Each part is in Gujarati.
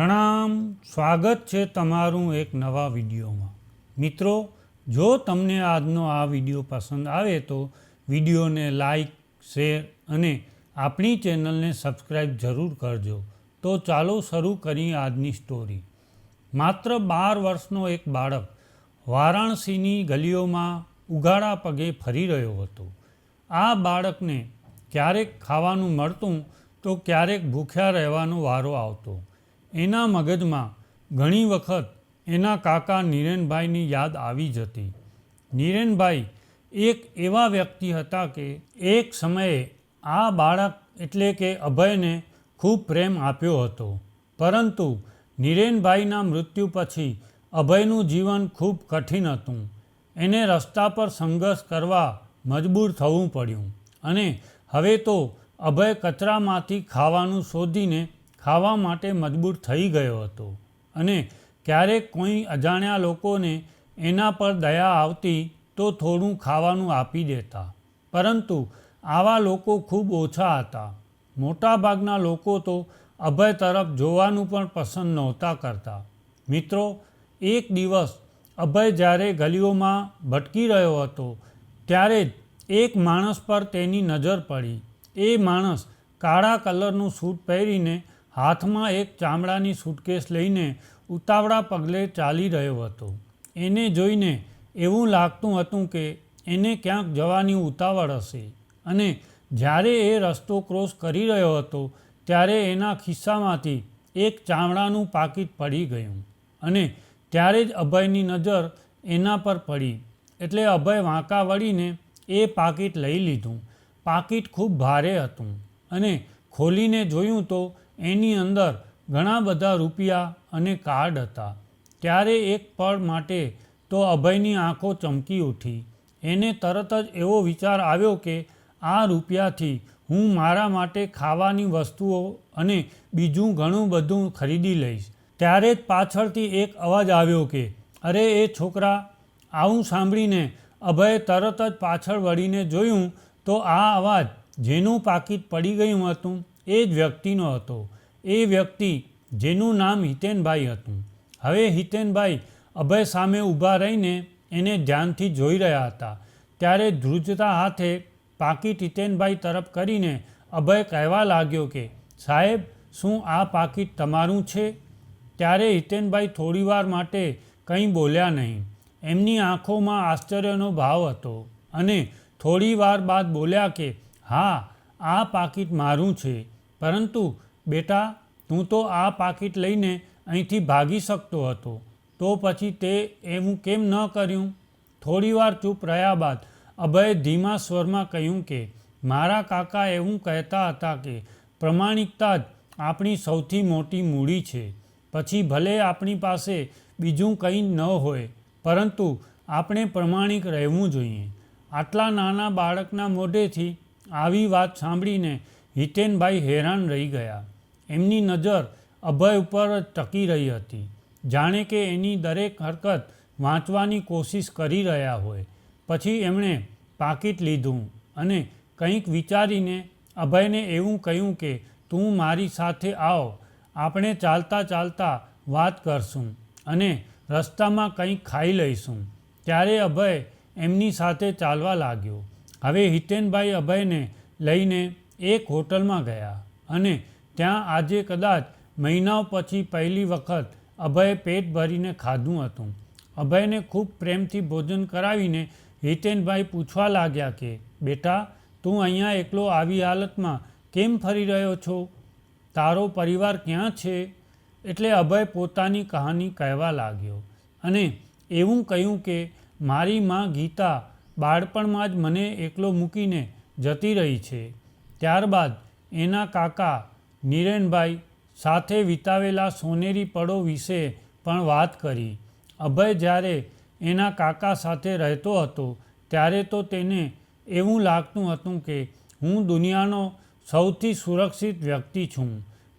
પ્રણામ. સ્વાગત છે તમારું એક નવા વિડીયોમાં. મિત્રો, જો તમને આજનો આ વીડિયો પસંદ આવે તો વિડીયોને લાઈક, શેર અને આપણી ચેનલને સબસ્ક્રાઈબ જરૂર કરજો. તો ચાલો શરૂ કરીએ આજની સ્ટોરી. માત્ર બાર વર્ષનો એક બાળક વારાણસીની ગલીઓમાં ઉઘાડા પગે ફરી રહ્યો હતો. આ બાળકને ક્યારેક ખાવાનું મળતું તો ક્યારેક ભૂખ્યા રહેવાનો વારો આવતો. એના મગજમાં ઘણી વખત એના કાકા નિરેનભાઈની યાદ આવી જતી નિરેનભાઈ એક એવા વ્યક્તિ હતા કે એક સમયે આ બાળક એટલે કે અભયને ખૂબ પ્રેમ આપ્યો હતો. પરંતુ નિરેનભાઈના મૃત્યુ પછી અભયનું જીવન ખૂબ કઠિન હતું. એને રસ્તા પર સંઘર્ષ કરવા મજબૂર થવું પડ્યું અને હવે તો અભય કચરામાંથી ખાવાનું શોધીને ખાવા માટે મજબૂર થઈ ગયો હતો અને ક્યારેક કોઈ અજાણ્યા લોકોને એના પર દયા આવતી તો થોડું ખાવાનું આપી દેતા. પરંતુ આવા લોકો ખૂબ ઓછા હતા. મોટાભાગના લોકો તો અભય તરફ જોવાનું પણ પસંદ નહોતા કરતા. મિત્રો, એક દિવસ અભય જ્યારે ગલીઓમાં ભટકી રહ્યો હતો, ત્યારે જ એક માણસ પર તેની નજર પડી. એ માણસ કાળા કલરનું સૂટ પહેરીને હાથમાં એક ચામડાની સૂટકેસ લઈને ઉતાવળા પગલે ચાલી રહ્યો હતો. એને જોઈને એવું લાગતું હતું કે એને ક્યાંક જવાની ઉતાવળ હશે અને જ્યારે એ રસ્તો ક્રોસ કરી રહ્યો હતો ત્યારે એના ખિસ્સામાંથી એક ચામડાનું પાકીટ પડી ગયું અને ત્યારે જ અભયની નજર એના પર પડી. એટલે અભય વાંકા વળીને એ પાકીટ લઈ લીધું. પાકીટ ખૂબ ભારે હતું અને ખોલીને જોયું તો એની અંદર ઘણા બધા રૂપિયા અને કાર્ડ હતા. ત્યારે એક પળ માટે તો અભયની આંખો ચમકી ઉઠી. એને તરત જ એવો વિચાર આવ્યો કે આ રૂપિયાથી હું મારા માટે ખાવાની વસ્તુઓ અને બીજું ઘણું બધું ખરીદી લઈશ. ત્યારે જ પાછળથી એક અવાજ આવ્યો કે, અરે એ છોકરા, આવું સાંભળીને અભયે તરત જ પાછળ વળીને જોયું તો આ અવાજ જેનું પાકીટ પડી ગયું હતું એ જ વ્યક્તિનો હતો. એ વ્યક્તિ જેનું નામ હિતેનભાઈ હતું. હવે હિતેનભાઈ અભય સામે ઊભા રહીને એને ધ્યાનથી જોઈ રહ્યા હતા. ત્યારે ધ્રુજતા હાથે પાકીટ હિતેનભાઈ તરફ કરીને અભય કહેવા લાગ્યો કે, સાહેબ, શું આ પાકીટ તમારું છે? ત્યારે હિતેનભાઈ થોડીવાર માટે કંઈ બોલ્યા નહીં. એમની આંખોમાં આશ્ચર્યનો ભાવ હતો અને થોડીવાર બાદ બોલ્યા કે, હા, આ પાકીટ મારું છે. પરંતુ બેટા તું તો આ પાકીટ લઈને અહીંથી ભાગી શકતો હતો. તો પછી તે એવું કેમ ન કર્યું? થોડીવાર ચૂપ રહ્યા બાદ અભયે ધીમા સ્વરમાં કહ્યું કે, મારા કાકા એવું કહેતા હતા કે, પ્રમાણિકતા જ આપણી સૌથી મોટી મૂડી છે. પછી ભલે આપણી પાસે બીજું કંઈ ન હોય, પરંતુ આપણે પ્રમાણિક રહેવું જોઈએ. આટલા નાના બાળકના મોઢેથી આવી વાત સાંભળીને હિતેનભાઈ હેરાન રહી ગયા. એમની નજર અભય ઉપર ટકી રહી હતી. જાણે કે એની દરેક હરકત વાંચવાની કોશિશ કરી રહ્યા હોય. પછી એમણે પાકીટ લીધું અને કંઈક વિચારીને અભયને એવું કહ્યું કે, તું મારી સાથે આવ. આપણે ચાલતા ચાલતા વાત કરશું અને રસ્તામાં કંઈક ખાઈ લઈશું. ત્યારે અભય એમની સાથે ચાલવા લાગ્યો. હવે હિતેનભાઈ અભયને લઈને એક હોટલમાં ગયા અને ત્યાં આજે કદાચ મહિનાઓ પછી પહેલી વખત અભયે પેટ ભરીને ખાધું હતું. અભયને ખૂબ પ્રેમથી ભોજન કરાવીને હિતેનભાઈ પૂછવા લાગ્યા કે, બેટા, તું અહીંયા એકલો આવી હાલતમાં કેમ ફરી રહ્યો છો? તારો પરિવાર ક્યાં છે? એટલે અભય પોતાની કહાની કહેવા લાગ્યો અને એવું કહ્યું કે, મારી માં ગીતા બાળપણમાં જ મને એકલો મૂકીને જતી રહી છે. ત્યારબાદ એના કાકા નીરેનભાઈ સાથે વિતાવેલા સોનેરી પળો વિશે પણ વાત કરી. અભય જ્યારે એના કાકા સાથે રહેતો હતો, ત્યારે તો તેને એવું લાગતું હતું કે હું દુનિયાનો સૌથી સુરક્ષિત વ્યક્તિ છું.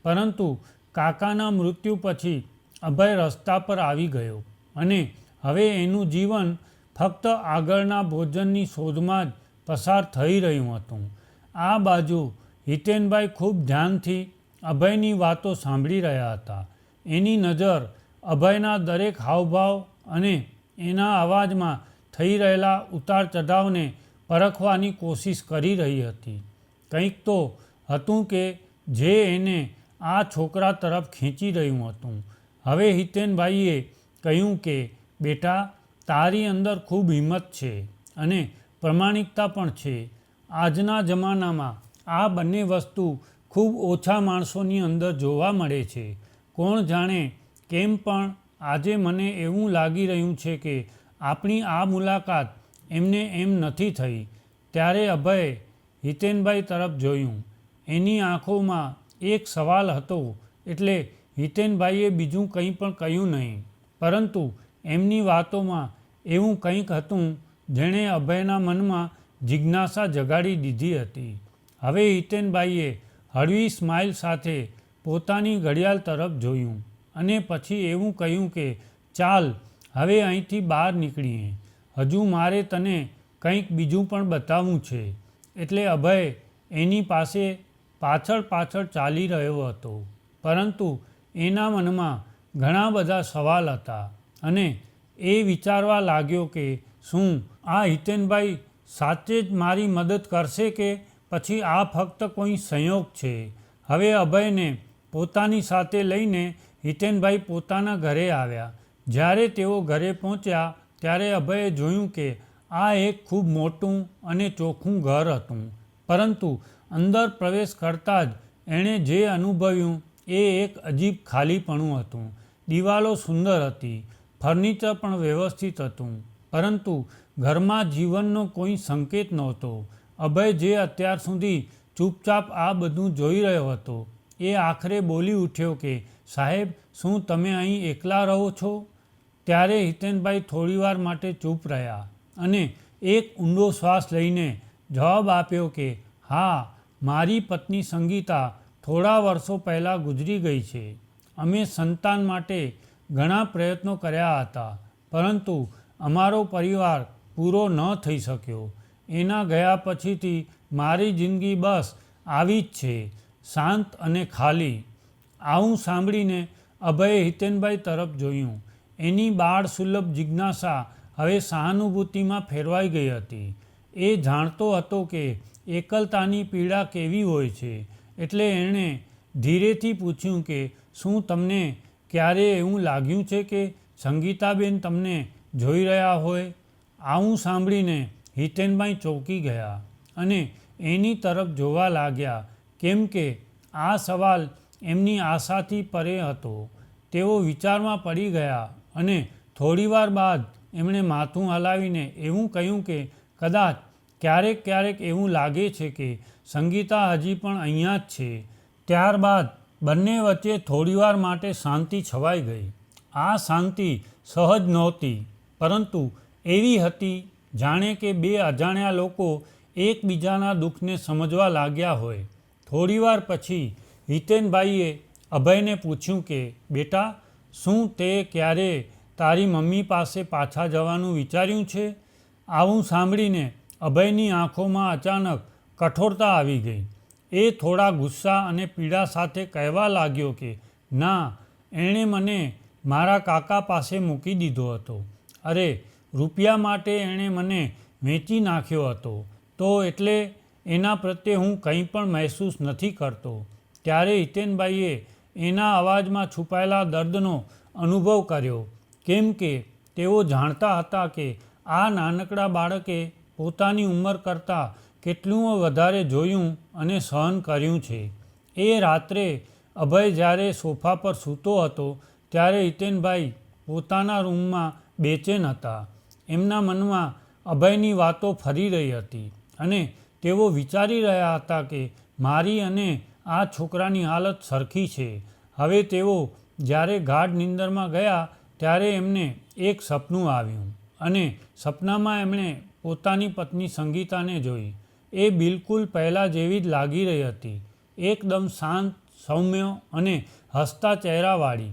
પરંતુ કાકાના મૃત્યુ પછી અભય રસ્તા પર આવી ગયો અને હવે એનું જીવન ફક્ત આગળના ભોજનની શોધમાં જ પસાર થઈ રહ્યું હતું. આ બાજુ હિતેનભાઈ ખૂબ ધ્યાનથી અભયની વાતો સાંભળી રહ્યા હતા. એની નજર અભયના દરેક હાવભાવ અને એના અવાજમાં થઈ રહેલા ઉતાર ચઢાવને પરખવાની કોશિશ કરી રહી હતી. કંઈક તો હતું કે જે એને આ છોકરા તરફ ખેંચી રહ્યું હતું. હવે હિતેનભાઈએ કહ્યું કે, બેટા, તારી અંદર ખૂબ હિંમત છે અને પ્રમાણિકતા પણ છે. આજના જમાનામાં આ બંને વસ્તુ ખૂબ ઓછા માણસોની અંદર જોવા મળે છે. કોણ જાણે કેમ પણ આજે મને એવું લાગી રહ્યું છે કે આપણી આ મુલાકાત એમને એમ નથી થઈ. ત્યારે અભય હિતેનભાઈ તરફ જોયું. એની આંખોમાં એક સવાલ હતો, એટલે હિતેનભાઈએ બીજું કંઈ પણ કહ્યું નહીં. પરંતુ એમની વાતોમાં એવું કંઈક હતું, જેણે અભયના મનમાં જિજ્ઞાસા જગાડી દીધી હતી. હવે હિતેનભાઈએ હળવી સ્માઇલ સાથે પોતાની ઘડિયાળ તરફ જોયું અને પછી એવું કહ્યું કે, ચાલ, હવે અહીંથી બહાર નીકળીએ. હજુ મારે તને કંઈક બીજું પણ બતાવવું છે. એટલે અભય એની પાસે પાછળ પાછળ ચાલી રહ્યો હતો. પરંતુ એના મનમાં ઘણા બધા સવાલ હતા અને એ વિચારવા લાગ્યો કે, શું આ હિતેનભાઈ સાચે જ મારી મદદ કરશે કે પછી આ ફક્ત કોઈ સંયોગ છે. હવે અભયને પોતાની સાથે લઈને હિતેનભાઈ પોતાના ઘરે આવ્યા. જ્યારે તેઓ ઘરે પહોંચ્યા, ત્યારે અભયે જોયું કે આ એક ખૂબ મોટું અને ચોખ્ખું ઘર હતું. પરંતુ અંદર પ્રવેશ કરતાં જ એણે જે અનુભવ્યું એ એક અજીબ ખાલીપણું હતું. દિવાલો સુંદર હતી, ફર્નિચર પણ વ્યવસ્થિત હતું. પરંતુ ઘરમાં જીવનનો કોઈ સંકેત નહોતો. અભય જે અત્યાર સુધી ચૂપચાપ આ બધું જોઈ રહ્યો હતો, એ આખરે બોલી ઉઠ્યો કે, સાહેબ, શું તમે અહીં એકલા રહો છો? ત્યારે હિતેનભાઈ થોડીવાર માટે ચૂપ રહ્યા અને એક ઊંડો શ્વાસ લઈને જવાબ આપ્યો કે, હા, મારી પત્ની સંગીતા થોડા વર્ષો પહેલાં ગુજરી ગઈ છે. અમે સંતાન માટે ઘણા પ્રયત્નો કર્યા હતા, પરંતુ અમારો પરિવાર પૂરો ન થઈ શક્યો. એના ગયા પછીથી મારી જિંદગી બસ આવી જ છે, શાંત અને ખાલી. આવું સાંભળીને અભયે હિતેનભાઈ તરફ જોયું. એની બાળ સુલભ જિજ્ઞાસા હવે સહાનુભૂતિમાં ફેરવાઈ ગઈ હતી. એ જાણતો હતો કે એકલતાની પીડા કેવી હોય છે, એટલે એણે ધીરેથી પૂછ્યું કે શું તમને ક્યારે એવું લાગ્યું છે કે સંગીતાબેન તમને જોઈ રહ્યા હોય? આવું સાંભળીને હિતેનભાઈ ચોંકી ગયા અને એની તરફ જોવા લાગ્યા કેમ કે આ સવાલ એમની આશાથી પરે હતો. તેઓ વિચારમાં પડી ગયા અને થોડીવાર બાદ એમણે માથું હલાવીને એવું કહ્યું કે, કદાચ ક્યારેક ક્યારેક એવું લાગે છે કે સંગીતા હજી પણ અહીંયા જ છે. ત્યારબાદ બંને વચ્ચે થોડીવાર માટે શાંતિ છવાઈ ગઈ. આ શાંતિ સહજ નહોતી, પરંતુ એવી હતી જાણે કે બે અજાણ્યા લોકો એકબીજાના દુઃખને સમજવા લાગ્યા હોય. થોડીવાર પછી હિતેનભાઈએ અભયને પૂછ્યું કે, બેટા, શું તે ક્યારે તારી મમ્મી પાસે પાછા જવાનું વિચાર્યું છે? આવું સાંભળીને અભયની આંખોમાં અચાનક કઠોરતા આવી ગઈ. એ થોડા ગુસ્સા અને પીડા સાથે કહેવા લાગ્યો કે, ના, એણે મને મારા કાકા પાસે મૂકી દીધો હતો. અરે રૂપિયા માટે એણે મને વેચી નાખ્યો હતો. તો એટલે એના પ્રત્યે હું કંઈ પણ મહેસૂસ નથી કરતો. ત્યારે હિતેનભાઈએ એના અવાજમાં છુપાયેલા દર્દનો અનુભવ કર્યો. કેમ કે તેઓ જાણતા હતા કે આ નાનકડા બાળકે પોતાની ઉંમર કરતાં કેટલું વધારે જોયું અને સહન કર્યું છે. એ રાત્રે અભય જ્યારે સોફા પર સૂતો હતો, ત્યારે હિતેનભાઈ પોતાના રૂમમાં બેચેન હતા. એમના મનમાં અભયની વાતો ફરી રહી હતી અને તેઓ વિચારી રહ્યા હતા કે મારી અને આ છોકરાની હાલત સરખી છે. હવે તેઓ જ્યારે ગાઢ નિંદરમાં ગયા ત્યારે એમને એક સપનું આવ્યું અને સપનામાં એમણે પોતાની પત્ની સંગીતાને જોઈ. એ બિલકુલ પહેલાં જેવી જ લાગી રહી હતી. એકદમ શાંત, સૌમ્ય અને હસતા ચહેરાવાળી.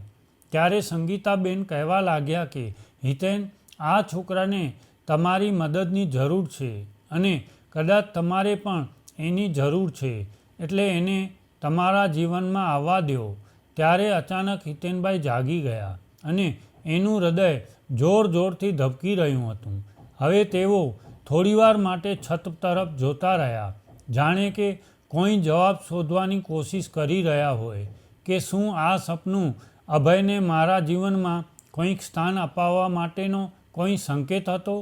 ત્યારે સંગીતાબેન કહેવા લાગ્યા કે, હિતેન આ છોકરાને તમારી મદદની જરૂર છે અને કદાચ તમારે પણ એની જરૂર છે. એટલે એને તમારા જીવનમાં આવવા દો. ત્યારે અચાનક હિતેનભાઈ જાગી ગયા અને એનું હૃદય જોર જોરથી ધબકી રહ્યું હતું. હવે તેઓ થોડીવાર માટે છત તરફ જોતા રહ્યા. જાણે કે કોઈ જવાબ શોધવાની કોશિશ કરી રહ્યા હોય કે શું આ સપનું અભયને મારા જીવનમાં કોઈક સ્થાન અપાવવા માટેનો કોઈ સંકેત હતો?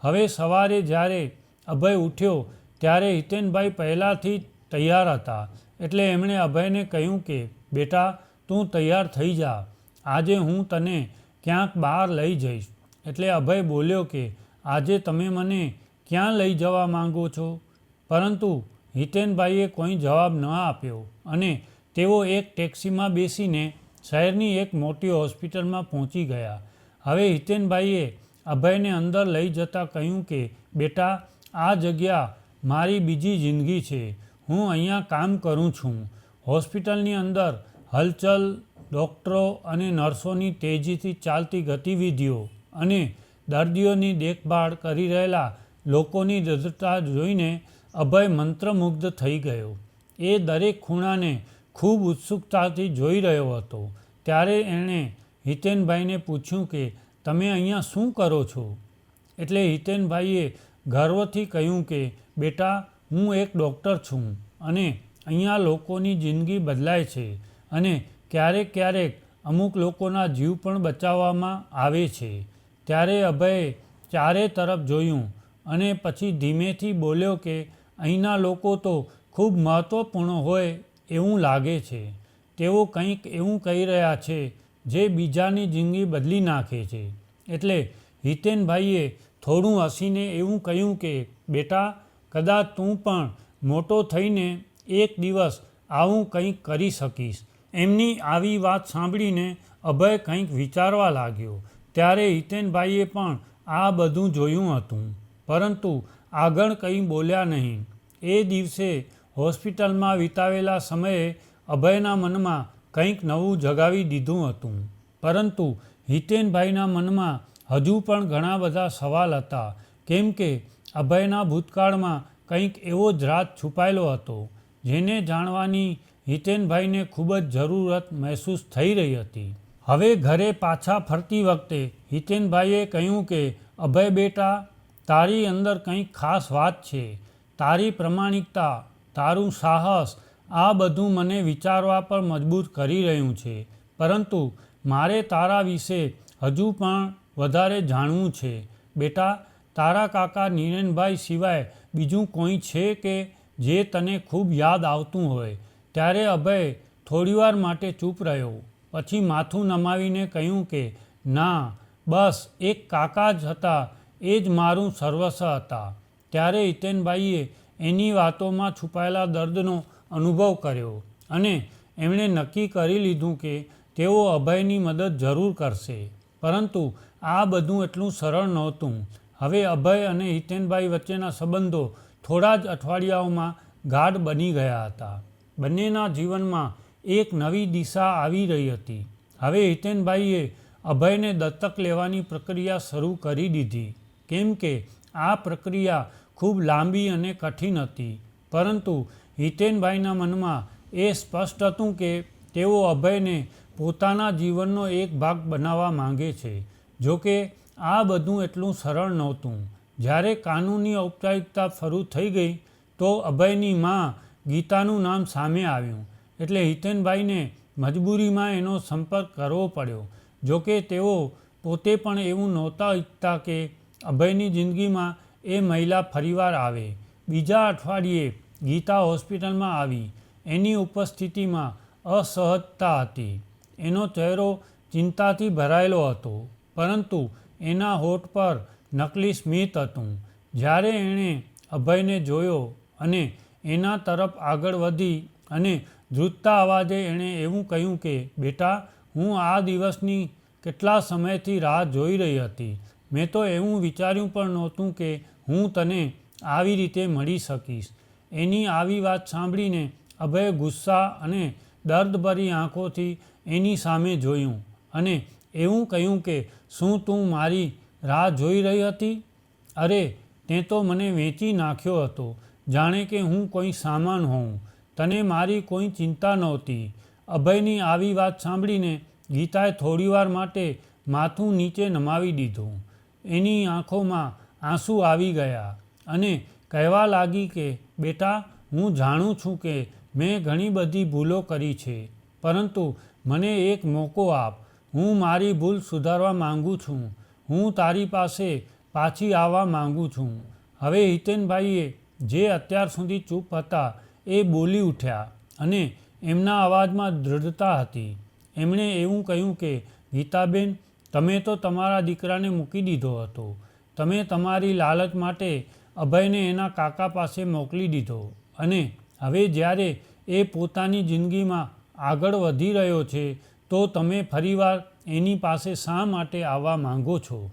હવે સવારે જ્યારે અભય ઉઠ્યો, ત્યારે હિતેનભાઈ પહેલાંથી તૈયાર હતા. એટલે એમણે અભયને કહ્યું કે, બેટા, તું તૈયાર થઈ જા. આજે હું તને ક્યાંક બહાર લઈ જઈશ. એટલે અભય બોલ્યો કે, આજે તમે મને ક્યાં લઈ જવા માંગો છો? પરંતુ હિતેનભાઈએ કોઈ જવાબ ન આપ્યો અને તેઓ એક ટેક્સીમાં બેસીને શહેરની એક મોટી હોસ્પિટલમાં પહોંચી ગયા. હવે હિતેનભાઈએ અભયને અંદર લઈ જતાં કહ્યું કે, બેટા, આ જગ્યા મારી બીજી જિંદગી છે. હું અહીંયા કામ કરું છું. હોસ્પિટલની અંદર હલચલ, ડૉક્ટરો અને નર્સોની તેજીથી ચાલતી ગતિવિધિઓ અને દર્દીઓની દેખભાળ કરી રહેલા લોકોની દ્રઢતા જોઈને અભય મંત્રમુગ્ધ થઈ ગયો. એ દરેક ખૂણાને ખૂબ ઉત્સુકતાથી જોઈ રહ્યો હતો. ત્યારે એણે હિતેનભાઈને પૂછ્યું કે તમે અહીંયા શું કરો છો? એટલે હિતેનભાઈએ ગર્વથી કહ્યું કે, બેટા, હું એક ડૉક્ટર છું અને અહીંયા લોકોની જિંદગી બદલાય છે અને ક્યારેક ક્યારેક અમુક લોકોના જીવ પણ બચાવવામાં આવે છે. ત્યારે અભયે ચારે તરફ જોયું અને પછી ધીમેથી બોલ્યો કે, અહીંના લોકો તો ખૂબ મહત્ત્વપૂર્ણ હોય એવું લાગે છે. તેઓ કંઈક એવું કહી રહ્યા છે જે બીજાની જિંદગી બદલી નાખે છે. એટલે હિતેનભાઈએ થોડું હસીને એવું કહ્યું કે, બેટા, કદાચ તું પણ મોટો થઈને એક દિવસ આવું કંઈક કરી શકીશ. એમની આવી વાત સાંભળીને અભય કંઈક વિચારવા લાગ્યો. ત્યારે હિતેનભાઈએ પણ આ બધું જોયું હતું. પરંતુ આગળ કંઈ બોલ્યા નહીં. એ દિવસે હોસ્પિટલમાં વિતાવેલા સમયે અભયના મનમાં કંઈક નવું જગાવી દીધું હતું. પરંતુ હિતેનભાઈના મનમાં હજુ પણ ઘણા બધા સવાલ હતા. કેમ કે અભયના ભૂતકાળમાં કંઈક એવો જ રાત છુપાયેલો હતો, જેને જાણવાની હિતેનભાઈને ખૂબ જ જરૂરત મહેસૂસ થઈ રહી હતી. હવે ઘરે પાછા ફરતી વખતે હિતેનભાઈએ કહ્યું કે, અભય બેટા, તારી અંદર કંઈક ખાસ વાત છે. તારી પ્રમાણિકતા, તારું સાહસ આ બધું મને વિચારવા પર મજબૂર કરી રહ્યું છે. પરંતુ મારે તારા વિશે હજુ પણ વધારે જાણવું છે. બેટા, તારા કાકા નિરેનભાઈ સિવાય બીજું કોઈ છે કે જે તને ખૂબ યાદ આવતું હોય? ત્યારે અભય થોડીવાર માટે ચૂપ રહ્યો. પછી માથું નમાવીને કહ્યું કે, ના, બસ, એક કાકા જ હતા, એ જ મારું સર્વસ્વ હતા. ત્યારે હિતેનભાઈએ એની વાતોમાં છુપાયેલા દર્દનો અનુભવ કર્યો અને એમણે નક્કી કરી લીધું કે તેઓ અભયની મદદ જરૂર કરશે. પરંતુ આ બધું એટલું સરળ નહોતું. હવે અભય અને હિતેનભાઈ વચ્ચેના સંબંધો થોડા જ અઠવાડિયાઓમાં ગાઢ બની ગયા હતા. બંનેના જીવનમાં એક નવી દિશા આવી રહી હતી. હવે હિતેનભાઈએ અભયને દત્તક લેવાની પ્રક્રિયા શરૂ કરી દીધી. કેમ કે આ પ્રક્રિયા ખૂબ લાંબી અને કઠિન હતી. પરંતુ હિતેનભાઈના મનમાં એ સ્પષ્ટ હતું કે તેઓ અભયને પોતાના જીવનનો એક ભાગ બનાવવા માંગે છે. જોકે આ બધું એટલું સરળ નહોતું. જ્યારે કાનૂની ઔપચારિકતા શરૂ થઈ ગઈ, તો અભયની માં ગીતાનું નામ સામે આવ્યું. એટલે હિતેનભાઈને મજબૂરીમાં એનો સંપર્ક કરવો પડ્યો. જોકે તેઓ પોતે પણ એવું નહોતા ઈચ્છતા કે અભયની જિંદગીમાં એ મહિલા ફરીવાર આવે. બીજા અઠવાડિયે ગીતા હોસ્પિટલમાં આવી. એની ઉપસ્થિતિમાં અસહજતા હતી. એનો ચહેરો ચિંતાથી ભરાયેલો હતો, પરંતુ એના હોઠ પર નકલી સ્મિત હતું. જ્યારે એણે અભયને જોયો અને એના તરફ આગળ વધી અને ધ્રુજતા અવાજે એણે એવું કહ્યું કે, બેટા, હું આ દિવસની કેટલા સમયથી રાહ જોઈ રહી હતી. મેં તો એવું વિચાર્યું પણ નહોતું કે હું તને આવી રીતે મળી શકીશ. એની આવી વાત સાંભળીને અભયે ગુસ્સા અને દર્દભરી આંખોથી એની સામે જોયું અને એવું કહ્યું કે, શું તું મારી રાહ જોઈ રહી હતી? અરે, તે તો મને વેચી નાખ્યો હતો. જાણે કે હું કોઈ સામાન હોઉં. તને મારી કોઈ ચિંતા નહોતી. અભયની આવી વાત સાંભળીને ગીતાએ થોડીવાર માટે માથું નીચે નમાવી દીધું. એની આંખોમાં આંસુ આવી ગયા અને કહેવા લાગી કે બેટા, હું જાણું છું કે મેં ઘણી બધી ભૂલો કરી છે, પરંતુ મને એક મોકો આપ. હું મારી ભૂલ સુધારવા માંગુ છું. હું તારી પાસે પાછી આવવા માંગુ છું. હવે હિતેનભાઈએ જે અત્યાર સુધી ચૂપ હતા, એ બોલી ઉઠ્યા અને એમના અવાજમાં દૃઢતા હતી. એમણે એવું કહ્યું કે, ગીતાબેન, તમે તો તમારા દીકરાને મૂકી દીધો હતો. તમે તમારી લાલચ માટે અભયને એના કાકા પાસે મોકલી દીધો અને હવે જ્યારે એ પોતાની જિંદગીમાં આગળ વધી રહ્યો છે, તો તમે ફરીવાર એની પાસે શા માટે આવવા માંગો છો?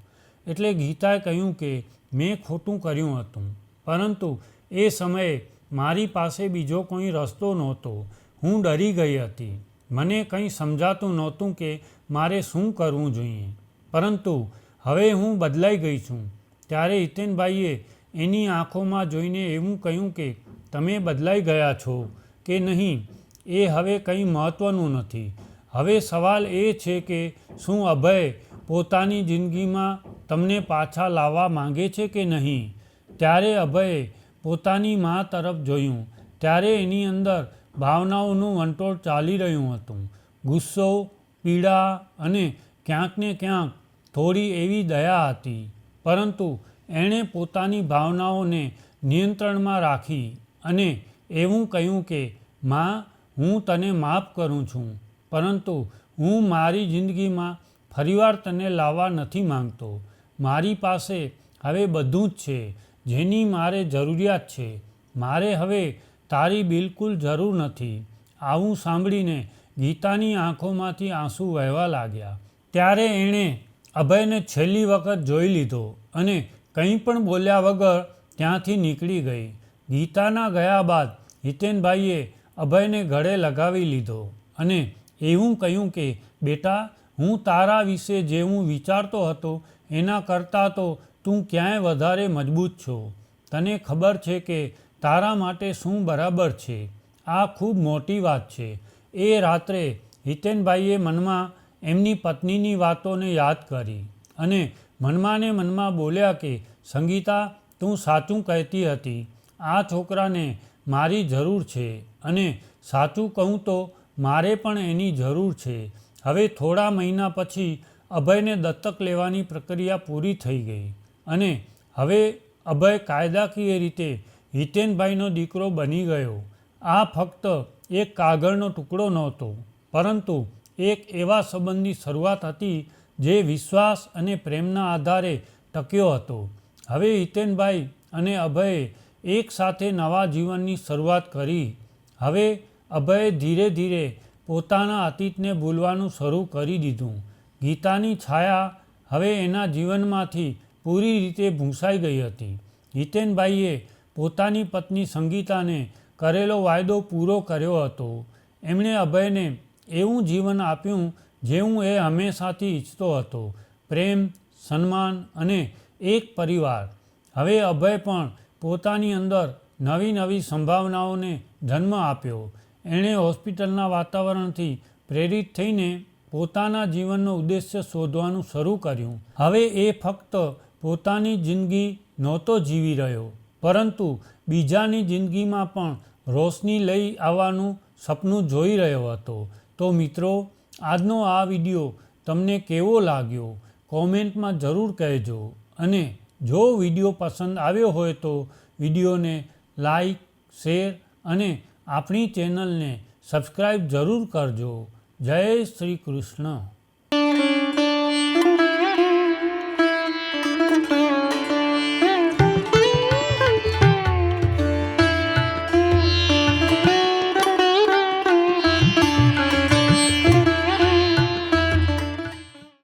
એટલે ગીતાએ કહ્યું કે, મેં ખોટું કર્યું હતું, પરંતુ એ સમયે મારી પાસે બીજો કોઈ રસ્તો નહોતો. હું ડરી ગઈ હતી. મને કંઈ સમજાતું નહોતું કે મારે શું કરવું જોઈએ. પરંતુ હવે હું બદલાઈ ગઈ છું. ત્યારે હિતેનભાઈએ એની આંખોમાં જોઈને એવું કહ્યું કે, તમે બદલાઈ ગયા છો કે નહીં? એ હવે કંઈ મહત્ત્વનું નથી. હવે સવાલ એ છે કે, શું અભય પોતાની જિંદગીમાં તમને પાછા લાવવા માંગે છે કે નહીં? ત્યારે અભયે પોતાની મા તરફ જોયું. ત્યારે એની અંદર ભાવનાઓનું વંટોળ ચાલી રહ્યું હતું. ગુસ્સો, પીડા અને ક્યાંક ને ક્યાંક થોડી એવી દયા હતી. પરંતુ એણે પોતાની ભાવનાઓને નિયંત્રણમાં રાખી અને એવું કહ્યું કે, માં, હું તને માફ કરું છું, પરંતુ હું મારી જિંદગીમાં ફરીવાર તને લાવવા નથી માંગતો. મારી પાસે હવે બધું જ છે, જેની મારે જરૂરિયાત છે. મારે હવે તારી બિલકુલ જરૂર નથી. આવું સાંભળીને ગીતાની આંખોમાંથી આંસુ વહેવા લાગ્યા. ત્યારે એણે અભયને છેલ્લી વખત જોઈ લીધો અને કંઈ પણ બોલ્યા વગર ત્યાંથી નીકળી ગઈ. ગીતાના ગયા બાદ હિતેનભાઈએ અભયને ગળે લગાવી લીધો અને એવું કહ્યું કે, બેટા, હું તારા વિશે જે હું વિચારતો હતો, એના કરતાં તો તું ક્યાંય વધારે મજબૂત છો. તને ખબર છે કે તારા માટે શું બરાબર છે. આ ખૂબ મોટી વાત છે. એ રાત્રે હિતેનભાઈએ મનમાં એમની પત્નીની વાતોને યાદ કરી અને મનમાં ને મનમાં બોલ્યા કે, સંગીતા, તું સાચું કહેતી હતી. આ છોકરાને મારી જરૂર છે અને સાચું કહું તો મારે પણ એની જરૂર છે. હવે થોડા મહિના પછી અભયને દત્તક લેવાની પ્રક્રિયા પૂરી થઈ ગઈ અને હવે અભય કાયદાકીય રીતે હિતેનભાઈનો દીકરો બની ગયો. આ ફક્ત એક કાગળનો ટુકડો નહોતો, પરંતુ એક એવા સંબંધની શરૂઆત હતી જે વિશ્વાસ અને પ્રેમના આધારે ટક્યો હતો. હવે હિતેનભાઈ અને અભયે એક સાથે નવા જીવનની શરૂઆત કરી. હવે અભયે ધીરે ધીરે પોતાના અતીતને ભૂલવાનું શરૂ કરી દીધું. ગીતાની છાયા હવે એના જીવનમાંથી પૂરી રીતે ભૂંસાઈ ગઈ હતી. હિતેનભાઈએ પોતાની પત્ની સંગીતાને કરેલો વાયદો પૂરો કર્યો હતો. એમણે અભયને એવું જીવન આપ્યું જેવું એ હંમેશાથી ઈચ્છતો હતો. પ્રેમ, સન્માન અને એક પરિવાર. હવે અભય પણ પોતાની અંદર નવી નવી સંભાવનાઓને જન્મ આપ્યો. એણે હોસ્પિટલના વાતાવરણથી પ્રેરિત થઈને પોતાના જીવનનો ઉદ્દેશ્ય શોધવાનું શરૂ કર્યું. હવે એ ફક્ત પોતાની જિંદગી નહોતો જીવી રહ્યો, પરંતુ બીજાની જિંદગીમાં પણ રોશની લઈ આવવાનું સપનું જોઈ રહ્યો હતો. તો મિત્રો આજનો આ વીડિયો તમને કેવો લાગ્યો કોમેન્ટમાં જરૂર કહેજો અને જો વીડિયો પસંદ આવ્યો હોય તો વિડીયોને લાઈક, શેર અને આપણી ચેનલને સબસ્ક્રાઈબ જરૂર કરજો. જય શ્રી કૃષ્ણ.